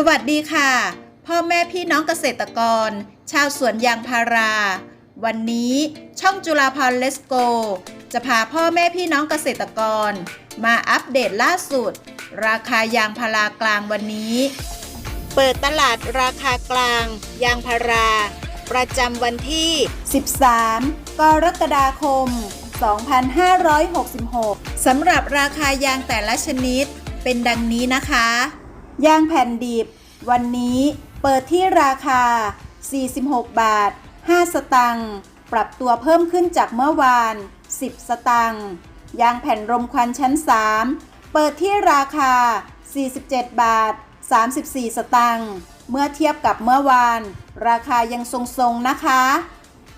สวัสดีค่ะ พ่อแม่พี่น้องเกษตรกร ชาวสวนยางพารา วันนี้ช่องจุฬาพรเลสโก จะพาพ่อแม่พี่น้องเกษตรกร มาอัปเดตล่าสุด ราคายางพารากลางวันนี้ เปิดตลาดราคากลาง ยางพารา ประจำวันที่ 13 กรกฎาคม 2566 สำหรับราคายางแต่ละชนิดเป็นดังนี้นะคะ ยางแผ่นดิบ วันนี้เปิดที่ราคา 46 บาท 5 สตังค์ปรับตัวเพิ่มขึ้นจากเมื่อวาน 10 สตังค์ยางแผ่นรมควันชั้น 3 เปิดที่ราคา 47 บาท 34 สตังค์เมื่อเทียบกับเมื่อวาน ราคายังทรงๆนะคะ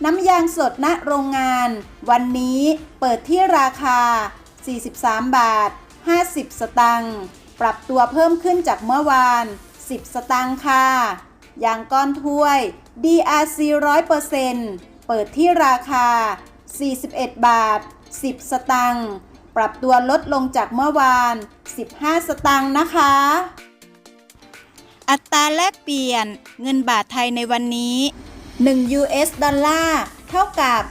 น้ำยางสดณโรงงาน วันนี้เปิดที่ราคา 43 บาท 50 สตังค์ ปรับตัวเพิ่มขึ้นจากเมื่อวาน 10 สตังค์ค่ะ ยางก้อนถ้วย DRC 100%เปิดที่ราคา 41 บาท 10 สตังค์ ปรับตัวลดลงจากเมื่อวาน 15 สตังค์นะคะ อัตราแลกเปลี่ยนเงินบาทไทยในวันนี้ 1 US ดอลลาร์เท่ากับ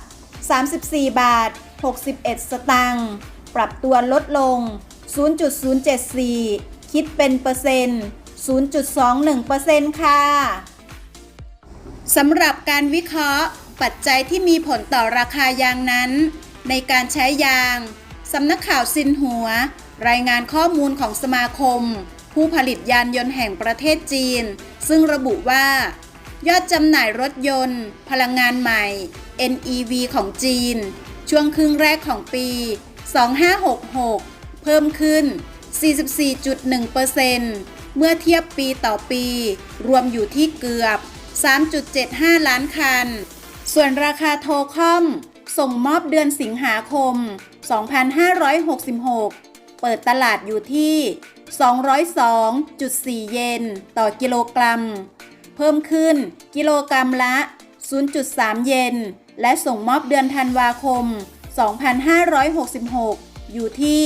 34 บาท 61 สตังค์ ปรับตัวลดลง 0.074 คิดเป็นเปอร์เซ็นต์ 0.21%ค่ะ สำหรับการวิเคราะห์ ปัจจัยที่มีผลต่อราคายางนั้น ในการใช้ยางสำนักข่าวซินหัว รายงานข้อมูลของสมาคม ผู้ผลิตยานยนต์แห่งประเทศจีน ซึ่งระบุว่า ยอดจำหน่ายรถยนต์ พลังงานใหม่ NEV ของจีน ช่วงครึ่งแรกของปี 2566 พิ่มขึ้น 44.1%เมื่อเทียบปีต่อปี รวมอยู่ที่เกือบ 3.75 ล้านคัน ส่วนราคาโทคอม ส่งมอบเดือนสิงหาคม 2566 เปิดตลาดอยู่ที่ 202.4 เยนต่อกิโลกรัม เพิ่มขึ้นกิโลกรัมละ 0.3 เยน และส่งมอบเดือนธันวาคม 2566 อยู่ที่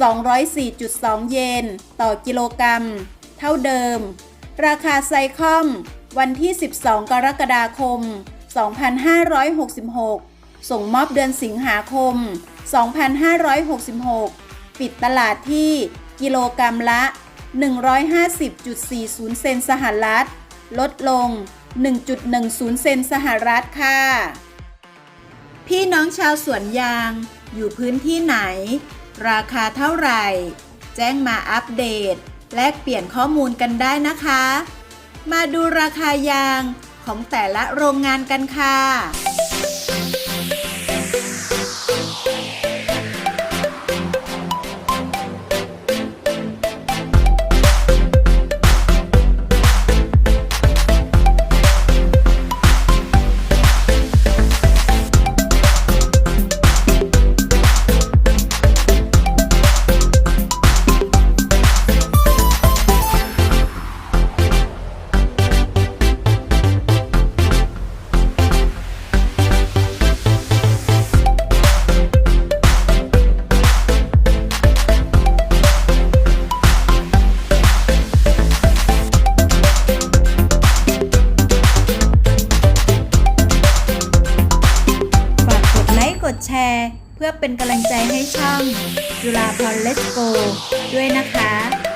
204.2 เยน ต่อกิโลกรัม เท่าเดิม ราคาไซคอม วันที่ 12 กรกฎาคม 2566 ส่งมอบเดือนสิงหาคม 2566 ปิดตลาดที่กิโลกรัมละ 150.40 เซนสหรัฐ ลดลง 1.10 เซนสหรัฐค่ะ พี่น้องชาวสวนยางอยู่พื้นที่ไหน ราคาเท่าไหร่ แจ้งมาอัปเดต แลกเปลี่ยนข้อมูลกันได้นะคะ มาดูราคายางของแต่ละโรงงานกันค่ะ พื่อเป็นกำลังใจให้ช่องจุฬาพรเลสโกด้วยนะคะ